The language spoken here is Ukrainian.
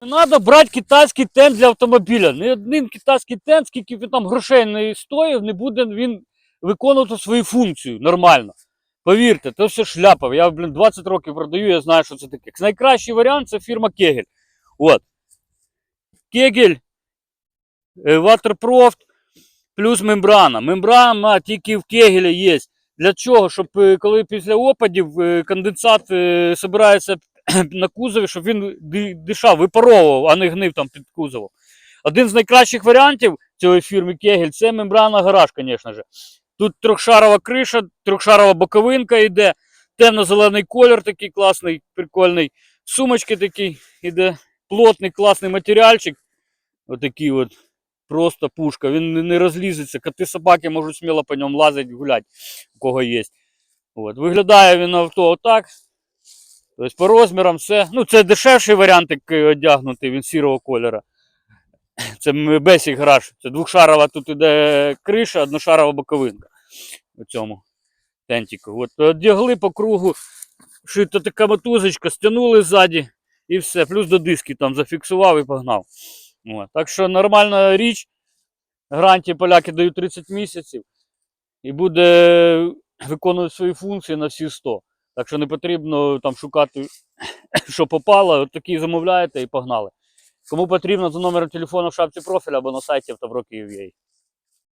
Не треба брати китайський тент для автомобіля. Ні один китайський тент, скільки він там грошей не стоїв, не буде він виконувати свою функцію нормально. Повірте, це все шляпа. Я, блін, 20 років продаю, я знаю, що це таке. Найкращий варіант це фірма Кегель. От. Кегель, е, Waterproft плюс мембрана. Мембрана тільки в Кегелі є. Для чого? Щоб е, коли після опадів е, конденсат збирається на кузові, щоб він ди- дишав, випаровував, а не гнив там під кузовом. Один з найкращих варіантів цієї фірми Кегель це мембрана гараж, звісно ж. Тут трьохшарова криша, трьохшарова боковинка йде, темно-зелений колір такий класний, прикольний. Сумочки такі іде, плотний, класний матеріальчик. Отакий от. Просто пушка. Він не- не розлізеться. Коти собаки можуть сміло по ньому лазити, гуляти, у кого є. От. Виглядає він авто отак. Тобто по розмірам все. Ну, це дешевший варіант, е, одягнутий, він сірого кольору. Це Basic гараж. Це двохшарова тут іде криша, одношарова боковинка. У цьому тентіку. От одягли по кругу, шита така мотузочка, стягнули ззаді і все. Плюс до диски там зафіксував і погнав. От. Так що нормальна річ. Гарантії поляки дають 30 місяців і буде виконувати свої функції на всі 100. Так що не потрібно там шукати, що попало. От такі замовляєте і погнали. Кому потрібно, за номером телефону в шапці профіля або на сайті автовроки.ua.